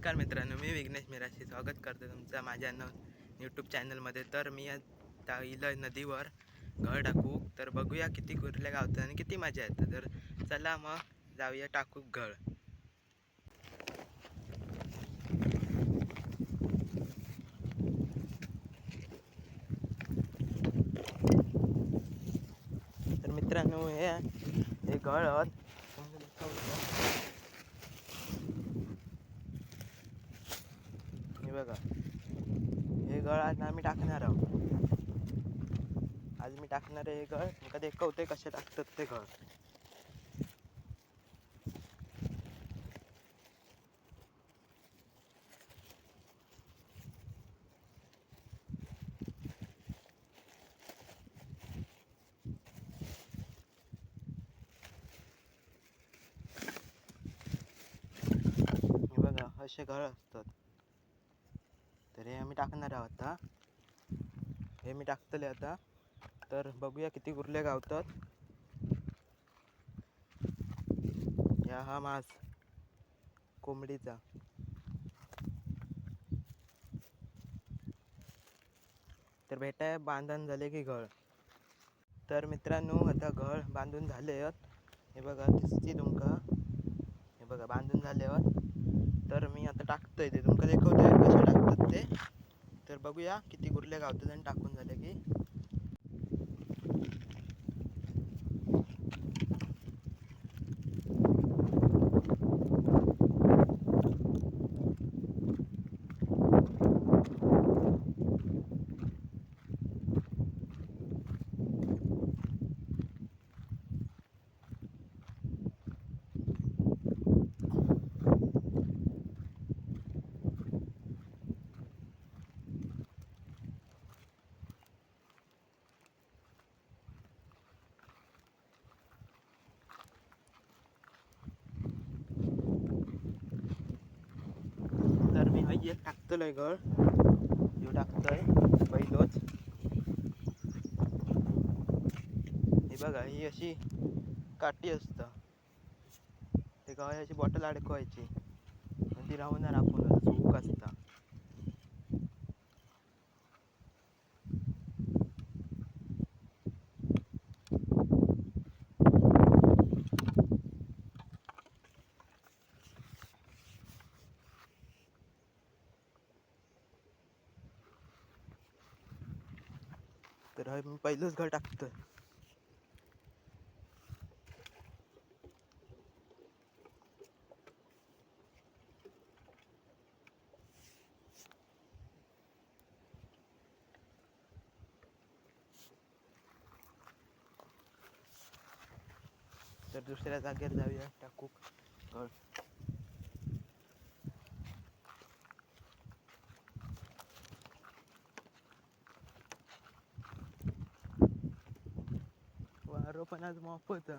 नमस्कार मित्रांनो मी विघ्नेश मिराशी स्वागत करतो तुमचं माझ्या न यूट्यूब चॅनलमध्ये तर मी आता इलय नदीवर घर टाकू. तर बघूया किती कुर्ल्या गावतात आणि किती मजा येतं. तर चला मग जाऊया टाकू घळ तर मित्रांनो हे हे गळ हे बघा. हे गळ आज आम्ही टाकणार आहोत. आज मी टाकणार आहे हे गळ. तुमका देखवते कसे टाकतात ते गळ. बघा असे गळ असतात. तर हे आम्ही टाकणार आहोत आता. हे मी टाकतले आता. तर बघूया किती कुर्ले गावतात. या हा मास कोंबडीचा. तर भेटाय बांधण झाले की घळ. तर मित्रांनो आता घळ बांधून झाले आहेत हे बघा दिसते तुमका. हे बघा बांधून झाले आहेत तर मी आता टाकतोय ते तुमका दाखवतोय कसे टाकतात ते? तर बघूया किती कुर्ले गावतात आणि टाकून झाले की. एक टाकतलोय गळ ह्यो टाकतोय पहिलोच हे बघा ही अशी काठी असता ते काय अशी बॉटल अडकवायची ती राहणार आपण चूक असता तर हय मी पहिलंच घर टाकतोय. तर दुसऱ्या जागेवर जाऊया टाकू घर. वारो पण आज मोफत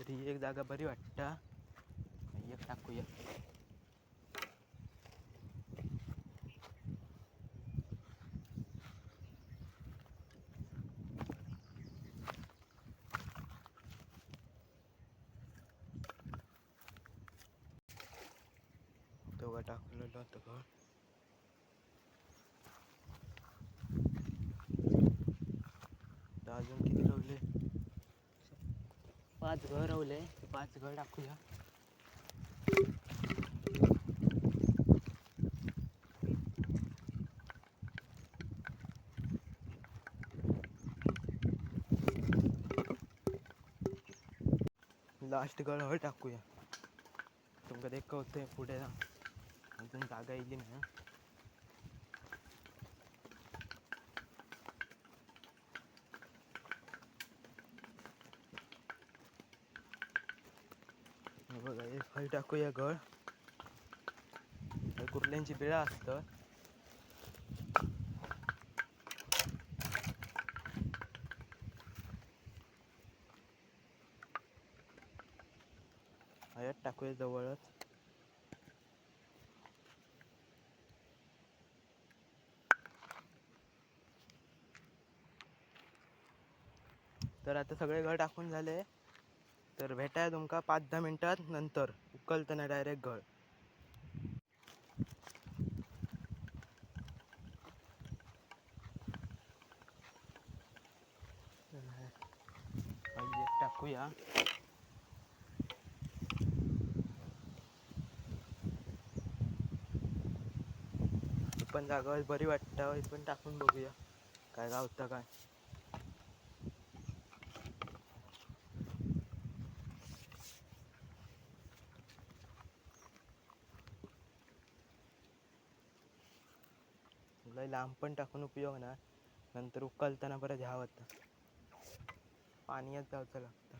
तरी एक जागा बरी वाटता. एक टाकूया. तेव्हा टाकलेलं होतं घर तर अजून किती रवले पाच घर रवले पाच घर टाकूया. लास्ट घर हळ टाकूया तुमका देखवतोय पुढे. अजून जागा येयली ना बघा हे फळ टाकूया गळ. कुर्ल्यांची बिळा असतं. हयात टाकूया जवळच. तर आता सगळे गळ टाकून झाले. तर भेटाय तुमका पाच दहा मिनिटात नंतर. उकलताना डायरेक्ट गळ टाकूया. पण जागा बरी वाटतं पण टाकून बघूया. काय गावतं काय. लय लांब पण टाकून उपयोग ना नंतर उकलताना परत ह्यावं पाण्यात जायचं लागतं.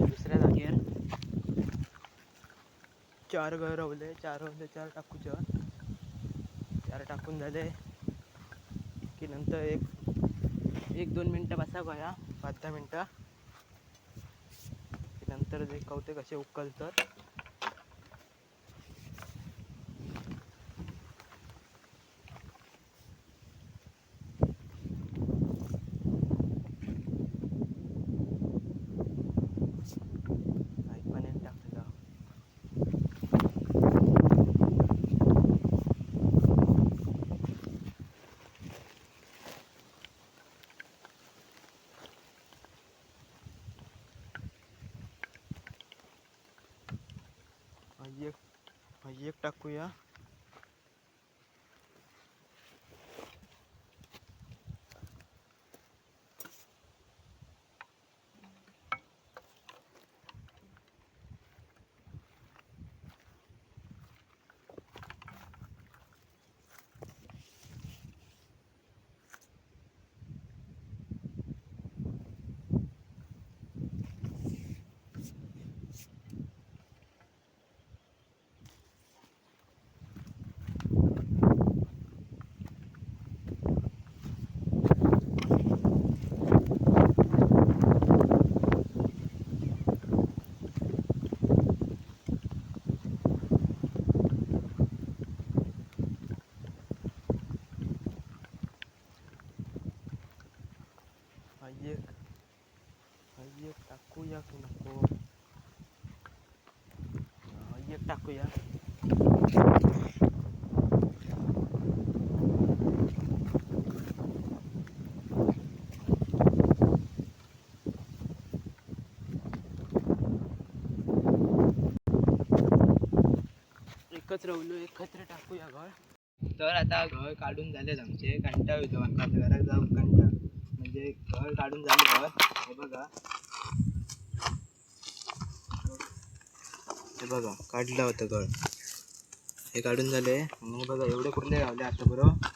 दुसऱ्या जागेवर. चार घर रवले चार रवले चार टाकूच्या चार टाकून झाले. की नंतर एक एक दोन मिनटं बसा बघा पाच दहा मिनटं. नंतर जे कवते कसे उकलतात आई पण एक टाकलं आई एक आई एक टाकूया. आई एक आई एक टाकूया की नको आई एक टाकूया एकच रवलो एकत्र टाकूया गळ तर आता गळ काढून झालेत आमचे कंटाळ येतो आमका आता घरात जाऊन कंटाळ म्हणजे काढून झाले गळ हे बघा. हे बघा काढलं होतं गळ. हे काढून झाले. आणि बघा एवढे कुठले लावले आता बरोबर